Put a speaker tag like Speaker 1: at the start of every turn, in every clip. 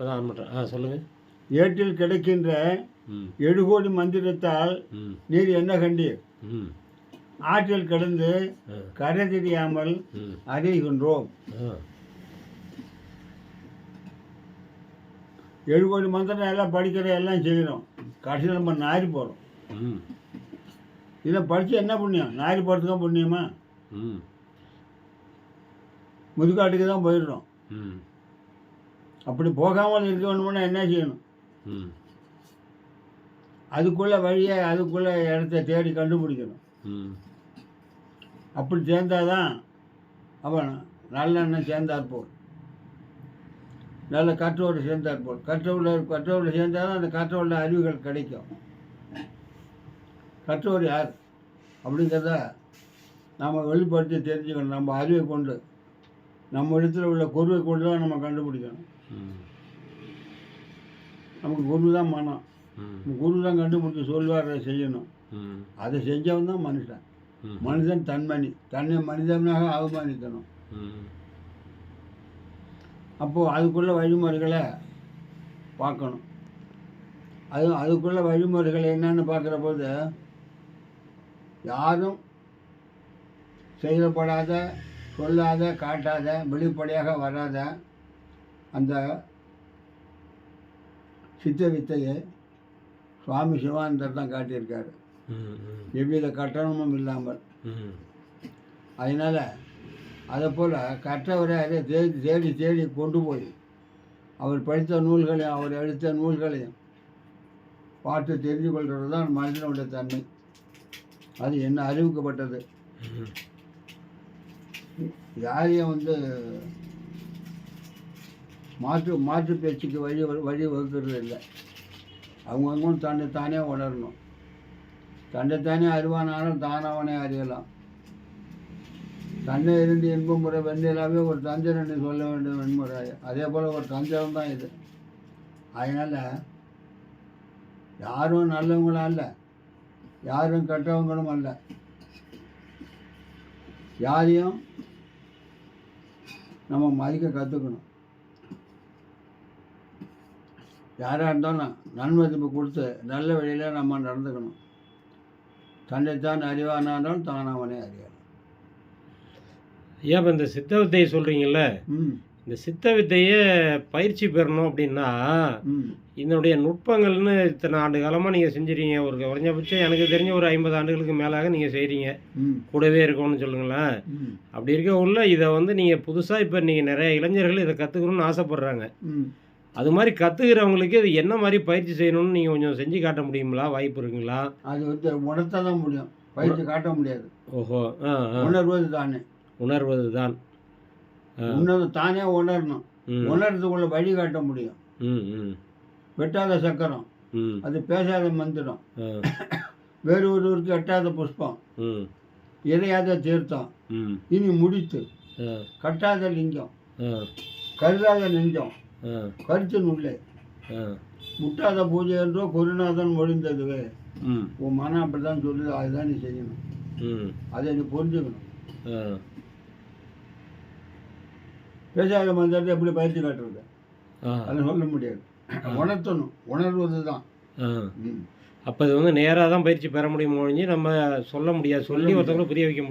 Speaker 1: இப்போ தான் ஆன் பண்ணுறேன் ஆ சொல்லுங்கள்
Speaker 2: ஏட்டில் கிடைக்கின்ற
Speaker 1: ம்.
Speaker 2: எழுகோடி மந்திரத்தால் நீர் என்ன கண்டீர் ஆற்றில் கிடந்து கரை தெரியாமல் அறிகின்றோம்
Speaker 1: ஆ.
Speaker 2: ஏழு கோடி மந்திரம் எல்லாம் படிக்கிற எல்லாம் செய்கிறோம். கடைசியில் நம்ம நாரி போகிறோம் இதை படித்து என்ன புண்ணியம்? நாரி போகிறதுக்கு புண்ணியமா?
Speaker 1: ம்.
Speaker 2: முதுகாட்டுக்கு தான் போயிடுறோம். அப்படி போகாமல் இருக்க வேணும்னா என்ன செய்யணும்?
Speaker 1: ம்.
Speaker 2: அதுக்குள்ளே வழியை அதுக்குள்ளே இடத்த தேடி கண்டுபிடிக்கணும்.
Speaker 1: ம்.
Speaker 2: அப்படி சேர்ந்தாதான் அவன் நல்லெண்ணெய் சேர்ந்தார் போல். நல்ல கற்றோடு சேர்ந்தார் போல். கற்றோட கற்றோடு சேர்ந்தால் தான் அந்த கற்றோட அறிவுகள் கிடைக்கும். கற்றோர் யார்? அப்படிங்கிறத நாம் வெளிப்படுத்தி தெரிஞ்சுக்கணும். நம்ம அறிவை கொண்டு நம்ம இடத்துல உள்ள குருவை கொண்டு தான் நம்ம கண்டுபிடிக்கணும். நமக்கு குரு தான் மனம் குரு தான் கண்டுபிடிச்சி சொல்லுவார் அதை செய்யணும். அதை செஞ்சவன் தான் மனுஷன். மனிதன் தன்மணி. தன்னை மனிதனாக அவமானிக்கணும்.
Speaker 1: ம்.
Speaker 2: அப்போது அதுக்குள்ள வழிமுறைகளை பார்க்கணும். அது அதுக்குள்ள வழிமுறைகள் என்னன்னு பார்க்குற போது யாரும் செய்யப்படாத சொல்லாத காட்டாத வெளிப்படையாக வராத அந்த சித்த வித்தையை சுவாமி சிவானந்தர் தான் காட்டியிருக்காரு. எவ்வித கட்டணமும் இல்லாமல். அதனால் அதை போல் கற்றவரை அதை தேடி தேடி தேடி கொண்டு போய் அவர் படித்த நூல்களையும் அவர் எடுத்த நூல்களையும் பார்த்து தெரிந்து கொள்வது தான் மனிதனுடைய தன்மை. அது என்ன அறிவிக்கப்பட்டது யாரையும் வந்து மாற்று மாற்று பேச்சுக்கு வழி வழி வகுக்கிறது இல்லை. அவங்கவுங்களும் தன்னை தானே உணரணும் தன்னைத்தானே அறிவானாலும் தானவனே அறியலாம். தன்னை இருந்து இன்பம் முறை வெண்ணிலாவே ஒரு தந்திரன்னு சொல்ல வேண்டும் வெண்முறை அதே போல் ஒரு தந்திரம் தான் இது. அதனால் யாரும் நல்லவங்களும் அல்ல. யாரும் கெட்டவங்களும் அல்ல. யாரையும் நம்ம மதிக்க கற்றுக்கணும் யாராக இருந்தாலும் நன்மதிப்பு கொடுத்து நல்ல வழியில் நம்ம நடந்துக்கணும். தன்னைத்தான் அறிவானாலும் தானவனே அறியலாம்
Speaker 1: ஏன் இப்போ இந்த சித்த வித்தையை சொல்கிறீங்கல்ல இந்த சித்த வித்தையை பயிற்சி பெறணும் அப்படின்னா இதனுடைய நுட்பங்கள்னு இத்தனை ஆண்டு காலமாக நீங்கள் செஞ்சுறீங்க ஒரு குறைஞ்சபட்சம் எனக்கு தெரிஞ்ச ஒரு ஐம்பது ஆண்டுகளுக்கு மேலாக நீங்கள் செய்கிறீங்க கூடவே இருக்கணும்னு சொல்லுங்களேன். அப்படி இருக்க உள்ள இதை வந்து நீங்கள் புதுசாக இப்போ நீங்கள் நிறைய இளைஞர்கள் இதை கற்றுக்கணும்னு ஆசைப்பட்றாங்க. அது மாதிரி கற்றுக்கிறவங்களுக்கு இது என்ன மாதிரி பயிற்சி செய்யணும்னு நீங்கள் கொஞ்சம் செஞ்சு காட்ட முடியுங்களா? வாய்ப்பு இருக்குங்களா?
Speaker 2: அது வந்து உணர்த்த தான் முடியும். பயிற்சி காட்ட முடியாது.
Speaker 1: ஓஹோ ஆ ஆ.
Speaker 2: உணர்வது தானே.
Speaker 1: உணர்வது தான்.
Speaker 2: உணர்வு தானே உணரணும்.
Speaker 1: ம்.
Speaker 2: உணர்றதுக்குள்ள வழி காட்ட முடியும்.
Speaker 1: ம் ம்.
Speaker 2: வெட்டாத சக்கரம்.
Speaker 1: ம்.
Speaker 2: அது பேசாத மந்திரம்.
Speaker 1: ஆ.
Speaker 2: வேறு ஒருவருக்கு எட்டாத புஷ்பம்.
Speaker 1: ம்.
Speaker 2: இறையாத தீர்த்தம்.
Speaker 1: ம்.
Speaker 2: இனி முடித்து.
Speaker 1: ஆ.
Speaker 2: கட்டாத லிங்கம்.
Speaker 1: ஆ.
Speaker 2: கருதாத நெஞ்சம். உள்ளே.
Speaker 1: ஆ.
Speaker 2: முட்டாத பூஜை என்றோ குருநாதன் மொழிந்ததுவே உன் மனம் அப்படி தான் சொல்லுது அதுதான் நீ செய்யணும். அதை நீ புரிஞ்சுக்கணும். பேசாத மந்திரத்தை எப்படி பயிற்சி காட்டுறது? அதை சொல்ல முடியாது. உணர்த்தணும். உணர்வது தான்.
Speaker 1: அப்போ இது வந்து நேராக தான் பயிற்சி பெற முடியும் ஒழிஞ்சு நம்ம சொல்ல முடியாது. சொல்லி ஒருத்தவங்களும் புரிய வைக்க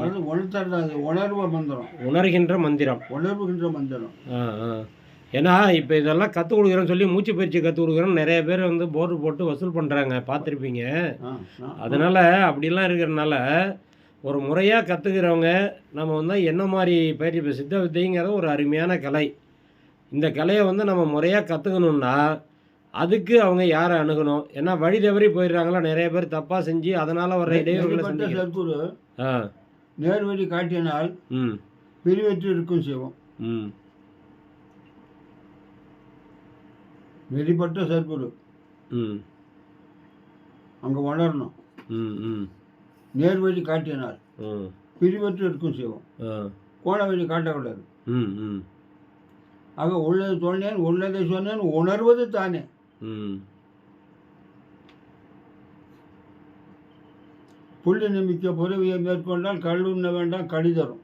Speaker 2: உணர்வு உணர்த்துறது அது. உணர்வு மந்திரம்.
Speaker 1: உணர்கின்ற மந்திரம்.
Speaker 2: உணர்வுகின்ற மந்திரம்.
Speaker 1: ஏன்னா இப்போ இதெல்லாம் கற்றுக் கொடுக்குறேன்னு சொல்லி மூச்சு பயிற்சி கற்றுக் கொடுக்குறோன்னு நிறைய பேர் வந்து போர்டு போட்டு வசூல் பண்ணுறாங்க பார்த்துருப்பீங்க. அதனால் அப்படிலாம் இருக்கிறனால ஒரு முறையாக கற்றுக்கிறவங்க நம்ம வந்து என்ன மாதிரி பயிற்சி இப்போ சித்த வித்தைங்கிறது ஒரு அருமையான கலை. இந்த கலையை வந்து நம்ம முறையாக கற்றுக்கணுன்னா அதுக்கு அவங்க யாரை அணுகணும்? ஏன்னா வழி தவறி போயிடுறாங்களா? நிறைய பேர் தப்பாக செஞ்சு அதனால் வர இடையூறுகளை
Speaker 2: சத்குரு நேர்வழி காட்டினால்
Speaker 1: ம்.
Speaker 2: பிரிவற்று இருக்கும் சிவம்
Speaker 1: ம்.
Speaker 2: நெறிப்பட்ட சத்குரு
Speaker 1: ம்.
Speaker 2: அங்கே உணரணும்
Speaker 1: ம் ம்.
Speaker 2: நேர்வழி காட்டினால்
Speaker 1: ம்
Speaker 2: பிரிவற்று இருக்கும் சிவம்.
Speaker 1: ஆ.
Speaker 2: கோண வழி காட்டக்கூடாது.
Speaker 1: ம் ம்.
Speaker 2: ஆக உள்ளது சொன்னேன் உள்ளதை சொன்னேன் உணர்வது தானே.
Speaker 1: ம்.
Speaker 2: புள்ளி நிமிக்க புறவியை மேற்கொண்டால் கல் உண்ண வேண்டாம் கடி தரும்.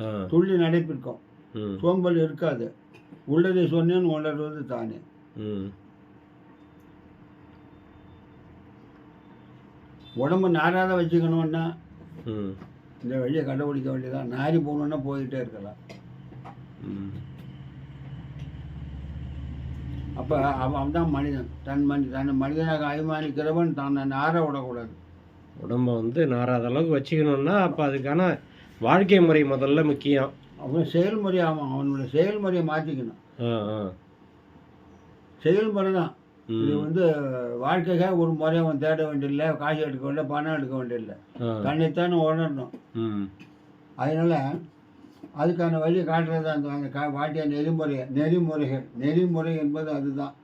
Speaker 1: ஆ.
Speaker 2: துள்ளி நடைப்பிற்கும்.
Speaker 1: ம்.
Speaker 2: சோம்பல் இருக்காது. உள்ளதை சொன்னேன்னு உணர்வது தானே. உடம்பு நாராத வச்சுக்கணுன்னா
Speaker 1: ம்.
Speaker 2: இந்த வழியை கண்டுபிடிக்க வேண்டியதான் நாரி போகணுன்னா போயிட்டே இருக்கலாம். அப்போ அவன் தான் மனிதன். தன் மனி தன்னை மனிதனாக அபிமானிக்கிறவன் தன்னை நார விடக்கூடாது.
Speaker 1: உடம்ப வந்து நாராத அளவுக்கு வச்சுக்கணுன்னா அப்போ அதுக்கான வாழ்க்கை முறை முதல்ல முக்கியம்.
Speaker 2: அவன் செயல்முறை அவன் அவனுடைய செயல்முறையை மாற்றிக்கணும்
Speaker 1: ஆ ஆ.
Speaker 2: செயல்முறை தான் இது வந்து வாழ்க்கைக்காக ஒரு முறை அவன் தேட வேண்டியதில்லை காசு எடுக்க வேண்டிய பணம் எடுக்க வேண்டியதில்லை. தன்னைத்தானே உணரணும்.
Speaker 1: ம்.
Speaker 2: அதனால் அதுக்கான வழி காட்டுறது அந்த அந்த கா வாட்டிய நெறிமுறை நெறிமுறைகள். நெறிமுறை என்பது அதுதான்.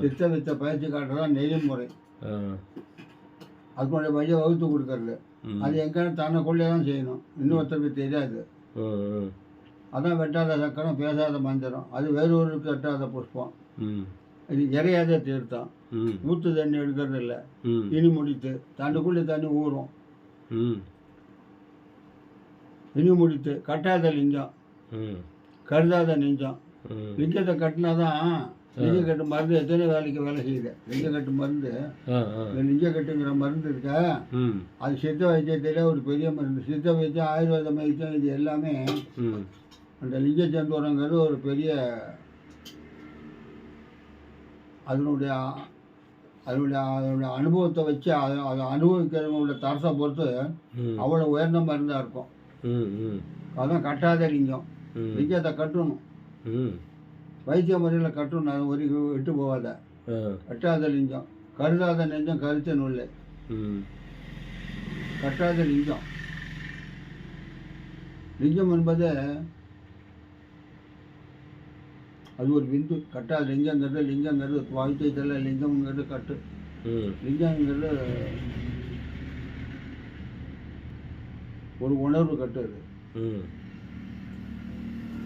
Speaker 2: சித்த வித்த பயிற்சி காட்டுறதான் நெறிமுறை. அதுக்குடைய வழியை வகுத்து கொடுக்கறது. அது எங்கேன்னு தனக்குள்ளே தான் செய்யணும். இன்னொருத்தருக்கு தெரியாது. அதான் வெட்டாத சக்கரம் பேசாத மந்திரம். அது வேறொருக்கு எட்டாத புஷ்பம்.
Speaker 1: ம்.
Speaker 2: இது இறையாத தீர்த்தம். ஊற்று தண்ணி எடுக்கிறது இல்லை. இனி முடித்து தண்ணுக்குள்ளே தண்ணி ஊறும். இனி முடித்து கட்டாத லிங்கம். கருதாத நெஞ்சம். லிங்கத்தை கட்டினா தான் லிங்க கட்டு மருந்து எத்தனை வேலைக்கு வேலை செய்யுது? லிங்க கட்டு மருந்து. இந்த கட்டுங்கிற மருந்து இருக்க? அது சித்த வைத்தியத்திலே ஒரு பெரிய மருந்து. சித்த வைத்தியம் ஆயுர்வேத வைத்தியம் இது எல்லாமே அந்த லிங்க சந்தூரங்கிறது ஒரு பெரிய அதனுடைய அதனுடைய அதனுடைய அனுபவத்தை வச்சு அதை அதை அனுபவிக்கிறவங்களோட தரசை பொறுத்து அவ்வளோ உயர்ந்த மருந்தாக இருக்கும். அதான் கட்டாத லிங்கம்.
Speaker 1: ம்.
Speaker 2: லிங்கத்தை கட்டணும். வைத்திய முறையில் கட்டணும். அது ஒரு விட்டு போகாத. கட்டாத லிங்கம். கருதாத நெஞ்சம் கருத்த
Speaker 1: ம்.
Speaker 2: கட்டாத லிங்கம். லிங்கம் என்பது அது ஒரு விந்து. கட்டாத லிங்கங்கிறது லிங்கங்கிறது வைத்தியத்தில் லிங்கம்ங்கிறது கட்டு. லிங்கங்கிறது ஒரு உணர்வு கட்டு அது.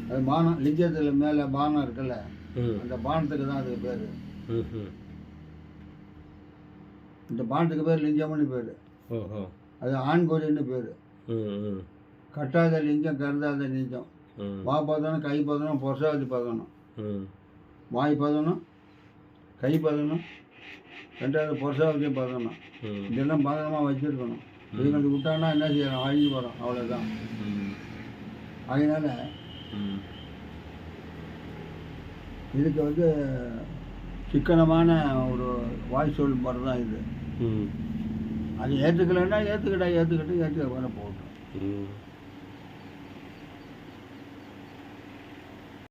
Speaker 2: அது பானம் லிங்கத்தில் மேலே பானம் இருக்குல்ல அந்த பானத்துக்கு தான் அதுக்கு பேர். இந்த பானத்துக்கு பேர் லிங்கம்னு பேர். அது ஆண்கொடின்னு பேர். கட்டாத லிங்கம் கருதாத லிங்கம் வா பதனம் கை பதனம் பொசாதி பதனம்
Speaker 1: ம்
Speaker 2: வாய் பதனம் கை பதனம் ரெண்டாவது பொருசாவதி பதனம்
Speaker 1: ம்.
Speaker 2: இதெல்லாம் பதனமாக வச்சுருக்கணும். இதுங்களுக்கு விட்டான்னா என்ன செய்யணும்? அழிஞ்சு போகிறோம் அவ்வளோதான் அதனால் இதுக்கு வந்து சிக்கனமான ஒரு வாய் சொல் முறை தான் இது அது ஏற்றுக்கலைன்னா ஏற்றுக்கிட்டா ஏற்றுக்கிட்டு ஏற்றுக்க போகட்டும்.
Speaker 1: ம்.